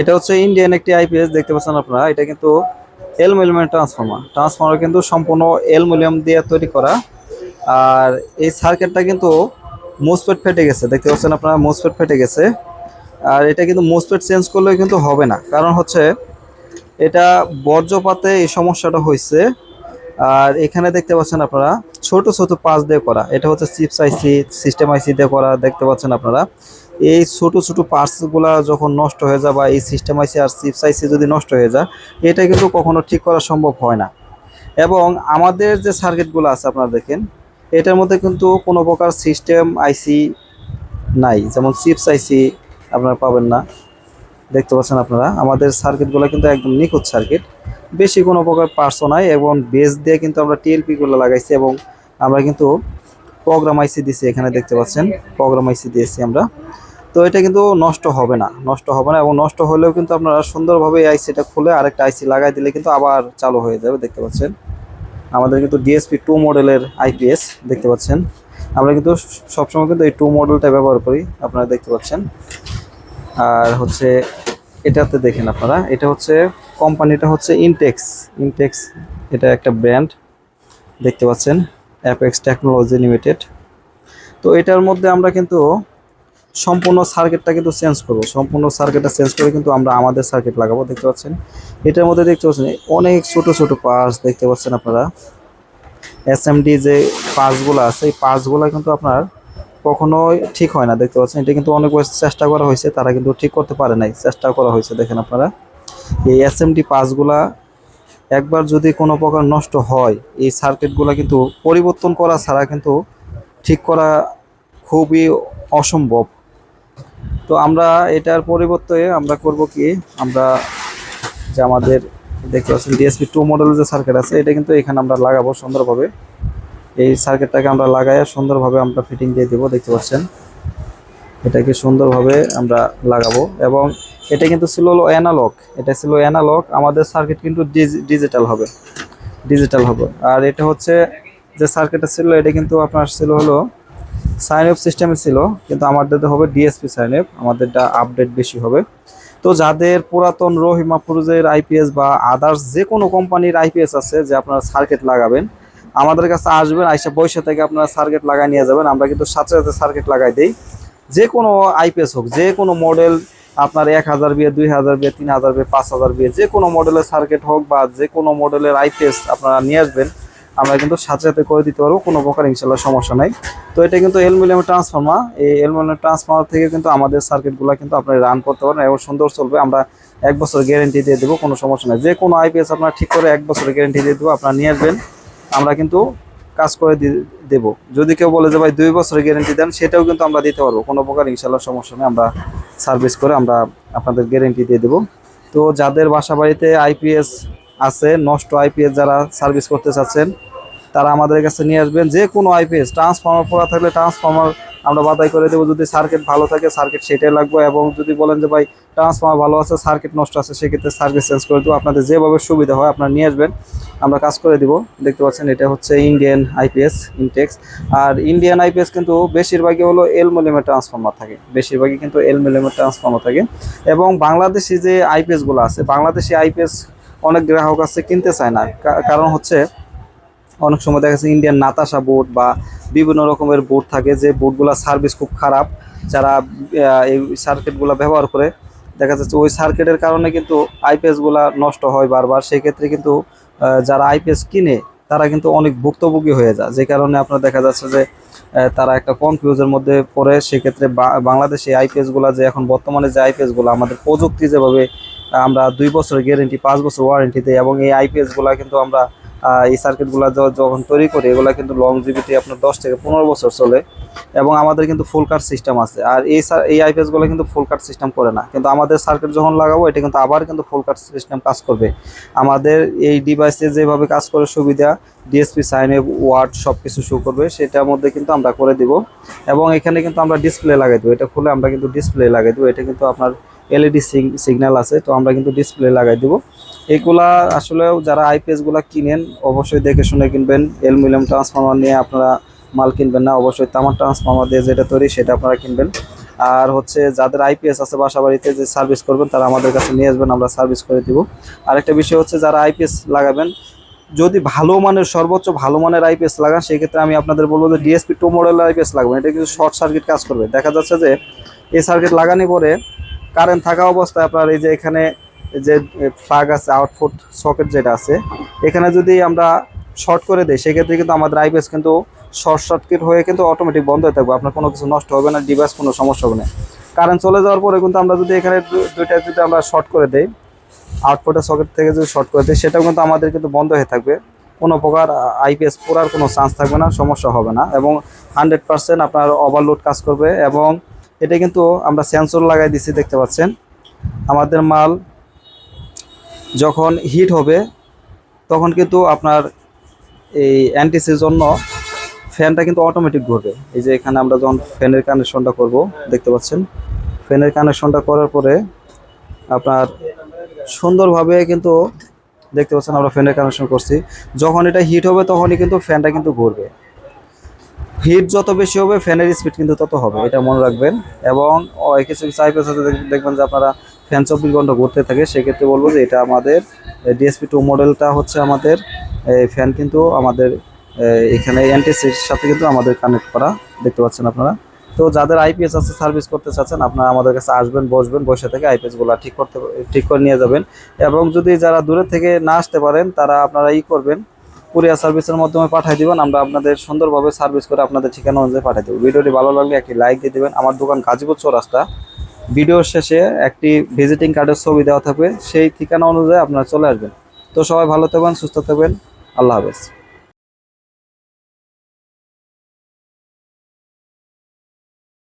এটা হচ্ছে ইন্ডিয়ান একটি আইপিএস দেখতে পাচ্ছেন আপনারা। এটা কিন্তু অ্যালুমিনিয়াম ট্রান্সফর্মার। ট্রান্সফর্মার কিন্তু সম্পূর্ণ অ্যালুমিনিয়াম দিয়ে তৈরি করা। আর এই সার্কিটটা কিন্তু মোসপেট ফেটে গেছে। দেখতে পাচ্ছেন আপনারা মোসপেট ফেটে গেছে। আর এটা কিন্তু মোসপেট চেঞ্জ করলেও কিন্তু হবে না। কারণ হচ্ছে, এটা বর্জ্যপাতে এই সমস্যাটা হয়েছে আর এখানে দেখতে পাচ্ছেন আপনারা, ছোট ছোট পাস দিয়ে করা। এটা হচ্ছে চিপস আইসি সিস্টেম আইসি দিয়ে করা, দেখতে পাচ্ছেন আপনারা। এই ছোট ছোট পার্টসগুলা যখন নষ্ট হয়ে যায় বা এই সিস্টেম আইসি আর চিপস আইসি যদি নষ্ট হয়ে যায়, এটা কিন্তু কখনো ঠিক করা সম্ভব হয় না। এবং আমাদের যে সার্কিটগুলো আছে আপনারা দেখেন, এটার মধ্যে কিন্তু কোনো প্রকার সিস্টেম আইসি নাই। যেমন চিপস আইসি আপনারা পাবেন না। দেখতে পাচ্ছেন আপনারা, আমাদের সার্কিটগুলো কিন্তু একদম নিখুঁত সার্কিট বেশি কোনো প্রকার পার্টসও নাই এবং বেস দিয়ে কিন্তু আমরা টিএলপিগুলো লাগাইছি এবং আমরা কিন্তু প্রোগ্রাম আইসি দিয়েছি এখানে দেখতে পাচ্ছেন প্রোগ্রাম আইসি দিয়েছি আমরা। তো এটা কিন্তু নষ্ট হবে না, নষ্ট হবে না এবং নষ্ট হলেও কিন্তু আপনারা সুন্দরভাবে এই আইসিটা খুলে আরেকটা আইসি লাগাই দিলে কিন্তু আবার চালু হয়ে যাবে, দেখতে পাচ্ছেন। আমাদের কিন্তু ডিএসপি টু মডেলের আইপিএস দেখতে পাচ্ছেন। আমরা কিন্তু সবসময় কিন্তু এই টু মডেলটা ব্যবহার করি, আপনারা দেখতে পাচ্ছেন। আর হচ্ছে এটাতে দেখেন আপনারা, এটা হচ্ছে কোম্পানিটা হচ্ছে ইনটেক্স ইনটেক্স এটা একটা ব্র্যান্ড দেখতে পাচ্ছেন। অ্যাপেক্স টেকনোলজি লিমিটেড তো এটার মধ্যে আমরা কিন্তু সম্পূর্ণ সার্কিটটা কিন্তু চেঞ্জ করব। সম্পূর্ণ সার্কিটটা চেঞ্জ করে কিন্তু আমরা আমাদের সার্কিট লাগাবো, দেখতে পাচ্ছেন? এটার মধ্যে দেখতে পাচ্ছেন, অনেক ছোট ছোট পার্টস দেখতে পাচ্ছেন আপনারা। এসএমডি যে পার্টসগুলো আছে, এই পার্টসগুলো কিন্তু আপনার কখনোই ঠিক হয় না, দেখতে পাচ্ছেন? এটা কিন্তু অনেক চেষ্টা করা হয়েছে, তারা কিন্তু ঠিক করতে পারে নাই, চেষ্টা করা হয়েছে, দেখেন আপনারা। এই এসএমডি পাসগুলা একবার যদি কোনো প্রকার নষ্ট হয়, এই সার্কিটগুলো কিন্তু পরিবর্তন করা ছাড়া কিন্তু ঠিক করা খুবই অসম্ভব। তো আমরা এটার পরিবর্তে আমরা করব কি, আমরা যে আমাদের দেখতে পাচ্ছেন ডিএসপি টু মডেল যে সার্কিট আছে, এটা কিন্তু এখানে আমরা লাগাবো সুন্দরভাবে। এই সার্কিটটাকে আমরা লাগাই সুন্দরভাবে আমরা ফিটিং দিয়ে দেবো, দেখতে পাচ্ছেন। এটাকে সুন্দরভাবে আমরা লাগাবো এবং এটা কিন্তু ছিল হলো অ্যানালগ এটা ছিল অ্যানালগ আমাদের সার্কিট কিন্তু ডিজিটাল হবে। ডিজিটাল হবে। আর এটা হচ্ছে যে সার্কিটটা ছিল, এটা কিন্তু আপনার ছিল হলো সাইন অফ সিস্টেমে ছিল, কিন্তু আমাদের হবে ডিএসপি সাইন অফ আমাদেরটা আপডেট বেশি হবে। তো যাদের পুরাতন রহিমা পুরুজের আইপিএস বা আদার্স যে কোনো কোম্পানির আইপিএস আছে যে আপনারা সার্কিট লাগাবেন, আমাদের কাছে আসবেন, আইসা পয়সা থেকে আপনারা সার্কিট লাগাই নিয়ে যাবেন। আমরা কিন্তু সাথে সাথে সার্কিট লাগাই দিই। যে কোনো আইপিএস হোক, যে কোনো মডেল আপনার এক হাজার বিয়ে, দুই হাজার বিয়ে, তিন হাজার বিয়ে, পাঁচ হাজার বিয়ে, যে কোনো মডেলের সার্কিট হোক বা যে কোনো মডেলের আইপিএস আপনারা নিয়ে আসবেন। আমরা কিন্তু সাথে সাথে করে দিতে পারব, কোনো প্রকার ইনশাল্লাহ সমস্যা নাই। তো এটা কিন্তু এলমিলিয়াম ট্রান্সফর্মার। এই এলমিলিয়াম ট্রান্সফর্মার থেকে কিন্তু আমাদের সার্কিটগুলো কিন্তু আপনি রান করতে পারেন এবং সুন্দর চলবে। আমরা এক বছর গ্যারেন্টি দিয়ে দেবো, কোনো সমস্যা নেই। যে কোনো আইপিএস আপনারা ঠিক করে এক বছরের গ্যারেন্টি দিয়ে দেবো, আপনারা নিয়ে আসবেন। আমরা কিন্তু কাজ করে দেব। যদি কেউ বলে যে, ভাই, দুই বছরের গ্যারেন্টি দেন, সেটাও কিন্তু আমরা দিতে পারব। কোনো প্রকার ইনশাল্লাহ সমস্যা নেই। আমরা সার্ভিস করে আমরা আপনাদের গ্যারেন্টি দিয়ে দেবো। তো যাদের বাসা বাড়িতে আইপিএস আছে, নষ্ট আইপিএস যারা সার্ভিস করতে চাচ্ছেন তারা আমাদের কাছে নিয়ে আসবেন। যে কোনো আইপিএস ট্রান্সফর্মার পড়া থাকলে ট্রান্সফর্মার আমরা বাদাই করে দেবো। যদি সার্কিট ভালো থাকে সার্কিট সেটাই লাগবে। এবং যদি বলেন যে, ভাই ট্রান্সফর্মার ভালো আছে সার্কিট নষ্ট আছে, সেক্ষেত্রে সার্ভিস চেঞ্জ করে দেবো। আপনাদের যেভাবে সুবিধা হয়, আপনারা নিয়ে আসবেন। আমরা কাজ করে দিব। দেখতে পাচ্ছেন, এটা হচ্ছে ইন্ডিয়ান আইপিএস ইনটেক্স আর ইন্ডিয়ান আইপিএস কিন্তু বেশিরভাগই হলো এলমোলিয়ামের ট্রান্সফর্মার থাকে। বেশিরভাগই কিন্তু এলমোলিয়ামের ট্রান্সফর্মার থাকে। এবং বাংলাদেশি যে আইপিএসগুলো আছে, বাংলাদেশি আইপিএস অনেক গ্রাহক আছে, কিনতে চায় না। কারণ হচ্ছে অনেক সময় দেখা যাচ্ছে ইন্ডিয়ান নাতাশা বোর্ড বা বিভিন্ন রকমের বোর্ড থাকে, যে বোর্ডগুলো সার্ভিস খুব খারাপ, যারা এই সার্কিটগুলো ব্যবহার করে, দেখা যাচ্ছে ওই সার্কিটের কারণে কিন্তু আইপিএসগুলো নষ্ট হয় বারবার। সেক্ষেত্রে কিন্তু যারা আইপিএস কিনে, তারা কিন্তু অনেক ভুক্তভোগী হয়ে যায়। যে কারণে আপনার দেখা যাচ্ছে যে তারা একটা কনফিউজের মধ্যে পড়ে। সেক্ষেত্রে বাংলাদেশে আইপিএসগুলো যে এখন বর্তমানে যে আইপিএসগুলো আমাদের প্রযুক্তি যেভাবে আমরা দুই বছরের গ্যারেন্টি পাঁচ বছর ওয়ারেন্টি দিই এবং এই আইপিএসগুলো কিন্তু আমরা এই সার্কিটগুলো যখন তৈরি করি, এগুলো কিন্তু লং জিবিটি আপনার দশ থেকে পনেরো বছর চলে এবং আমাদের কিন্তু ফুল কাট সিস্টেম আছে। আর এই এই আইপিএসগুলো কিন্তু ফুল কাট সিস্টেম করে না। কিন্তু আমাদের সার্কিট যখন লাগাবো, এটা কিন্তু আবার কিন্তু ফুল কাট সিস্টেম কাজ করবে। আমাদের এই ডিভাইসে যেভাবে কাজ করে সুবিধা ডিএসপি সাইনে ওয়ার্ড সব কিছু শো করবে, সেটার মধ্যে কিন্তু আমরা করে দিব। এবং এখানে কিন্তু আমরা ডিসপ্লে লাগাই দেবো। এটা খুলে আমরা কিন্তু ডিসপ্লে লাগাই দেবো। এটা কিন্তু আপনার এলইডি সিগন্যাল আছে, তো আমরা কিন্তু ডিসপ্লে লাগাই দেবো। এগুলা আসলে যারা আইপিএসগুলা কিনেন, অবশ্যই দেখে শুনে কিনবেন। এলমিলিয়াম ট্রান্সফর্মার নিয়ে আপনারা মাল কিনবেন না, অবশ্যই তামার ট্রান্সফর্মার দিয়ে যেটা তৈরি সেটা আপনারা কিনবেন। আর হচ্ছে যাদের আইপিএস আছে বাসা বাড়িতে যে সার্ভিস করবেন, তারা আমাদের কাছে নিয়ে আসবেন, আমরা সার্ভিস করে দিব। আরেকটা বিষয় হচ্ছে যারা আইপিএস লাগাবেন, যদি ভালো মানের, সর্বোচ্চ ভালো মানের আইপিএস লাগান, সেক্ষেত্রে আমি আপনাদের বলব যে ডিএসপি টু মডেলের আইপিএস লাগবেন। এটা কিন্তু শর্ট সার্কিট কাজ করবে। দেখা যাচ্ছে যে এই সার্কিট লাগানি পরে কারেন্ট থাকা অবস্থায় আপনার এই যে এখানে যে ফ্লাগ আছে আউটপুট সকেট যেটা আছে, এখানে যদি আমরা শর্ট করে দিই, সেক্ষেত্রে কিন্তু আমাদের আইপিএস কিন্তু শর্ট সার্কিট হয়ে কিন্তু অটোমেটিক বন্ধ হয়ে থাকবে। আপনার কোনো কিছু নষ্ট হবে না ডিভাইস কোনো সমস্যা হবে না। কারেন্ট চলে যাওয়ার পরে কিন্তু আমরা যদি এখানে দুইটা যদি আমরা শর্ট করে দেই আউটপুটের সকেট থেকে যদি শর্ট করে দিই, সেটাও কিন্তু আমাদের কিন্তু বন্ধ হয়ে থাকবে। কোনো প্রকার আইপিএস পড়ার কোনো চান্স থাকবে না, সমস্যা হবে না। এবং হান্ড্রেড পার্সেন্ট আপনার ওভারলোড কাজ করবে এবং এটা কিন্তু আমরা সেন্সর লাগাই দিছি, দেখতে পাচ্ছেন। আমাদের মাল যখন হিট হবে, তখন কিন্তু আপনার এই অ্যান্টিসের জন্য ফ্যানটা কিন্তু অটোমেটিক ঘুরবে। এই যে এখানে আমরা যখন ফ্যানের কানেকশনটা করব, দেখতে পাচ্ছেন। ফ্যানের কানেকশনটা করার পরে আপনার সুন্দরভাবে কিন্তু দেখতে পাচ্ছেন আমরা ফ্যানের কানেকশন করছি। যখন এটা হিট হবে, তখনই কিন্তু ফ্যানটা কিন্তু ঘুরবে। হিট যত বেশি হবে, ফ্যানের স্পিড কিন্তু তত হবে, এটা মনে রাখবেন। এবং কিছু আইপিএস আছে দেখবেন যে আপনারা ফ্যান চব্বিশ ঘণ্টা ঘুরতে থাকে, সেক্ষেত্রে বলব যে এটা আমাদের ডিএসপি টু মডেলটা হচ্ছে আমাদের ফ্যান কিন্তু আমাদের এখানে এনটিসির সাথে কিন্তু আমাদের কানেক্ট করা, দেখতে পাচ্ছেন আপনারা। তো যাদের আইপিএস আছে সার্ভিস করতে চাচ্ছেন, আপনারা আমাদের কাছে আসবেন, বসবেন, বসে থেকে আইপিএসগুলো ঠিক করতে, ঠিক করে নিয়ে যাবেন। এবং যদি যারা দূরে থেকে না আসতে পারেন, তারা আপনারা ই করবেন কুরিয়ার সার্ভিসের মাধ্যমে পাঠিয়ে দিবেন, আমরা আপনাদের সুন্দরভাবে সার্ভিস করে আপনাদের ঠিকানা অনুযায়ী পাঠিয়ে দেবো। ভিডিওটি ভালো লাগলে একটি লাইক দিয়ে দেবেন। আমার দোকান গাজীপুর চৌরাস্তা। ভিডিওর শেষে একটি ভিজিটিং কার্ডের ছবি দেওয়া থাকবে, সেই ঠিকানা অনুযায়ী আপনারা চলে আসবেন। তো সবাই ভালো থাকবেন, সুস্থ থাকবেন। আল্লাহ হাফেজ।